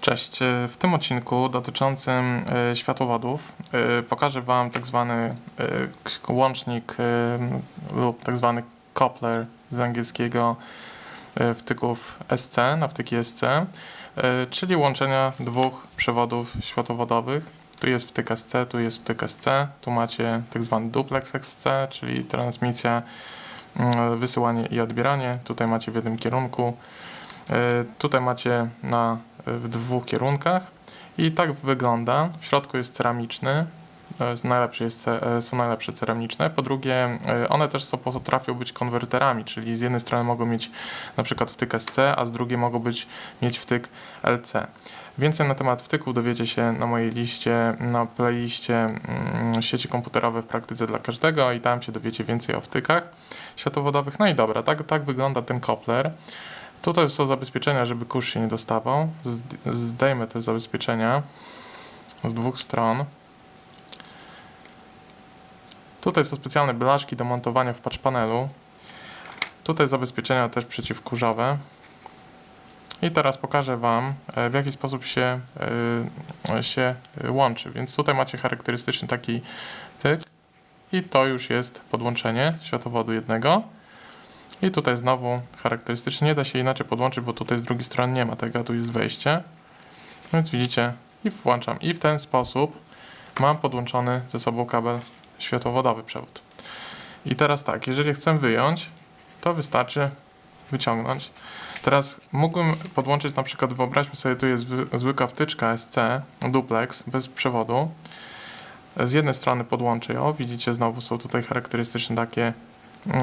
Cześć. E, W tym odcinku dotyczącym e, światłowodów e, pokażę Wam tak zwany łącznik lub tak zwany coupler z angielskiego wtyków SC na wtyki SC, czyli łączenia dwóch przewodów światłowodowych. Tu jest wtyk SC, tu jest wtyk SC, tu macie tak zwany duplex SC, czyli transmisja, mm, wysyłanie i odbieranie. Tutaj macie w jednym kierunku. Tutaj macie na, w dwóch kierunkach i tak wygląda. W środku jest ceramiczny, e, z najlepszy jest, e, są najlepsze ceramiczne. Po drugie, e, one też są, potrafią być konwerterami, czyli z jednej strony mogą mieć na przykład wtyk SC, a z drugiej mogą być, mieć wtyk LC. Więcej na temat wtyków dowiecie się na mojej liście, na playliście mm, sieci komputerowe w praktyce dla każdego i tam się dowiecie więcej o wtykach światłowodowych. No i dobra, tak, tak wygląda ten kopler. Tutaj są zabezpieczenia, żeby kurz się nie dostawał. Zd- Zdejmę te zabezpieczenia z dwóch stron. Tutaj są specjalne blaszki do montowania w patch panelu. Tutaj zabezpieczenia też przeciwkurzowe. I teraz pokażę Wam, e, w jaki sposób się, e, się e, łączy. Więc tutaj macie charakterystyczny taki tyk. I to już jest podłączenie światłowodu jednego. I tutaj znowu charakterystycznie nie da się inaczej podłączyć, bo tutaj z drugiej strony nie ma tego, tu jest wejście. Więc widzicie, i włączam. I w ten sposób mam podłączony ze sobą kabel światłowodowy przewód. I teraz tak, jeżeli chcę wyjąć, to wystarczy wyciągnąć. Teraz mógłbym podłączyć na przykład, wyobraźmy sobie, tu jest wy- zwykła wtyczka SC, duplex, bez przewodu. Z jednej strony podłączę ją, widzicie, znowu są tutaj charakterystyczne takie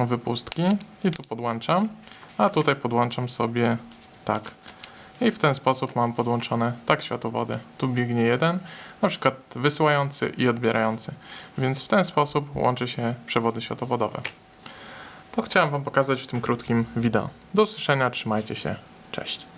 wypustki i tu podłączam, a tutaj podłączam sobie tak. I w ten sposób mam podłączone tak światłowody. Tu biegnie jeden, na przykład wysyłający i odbierający. Więc w ten sposób łączy się przewody światłowodowe. To chciałem Wam pokazać w tym krótkim wideo. Do usłyszenia, trzymajcie się, cześć.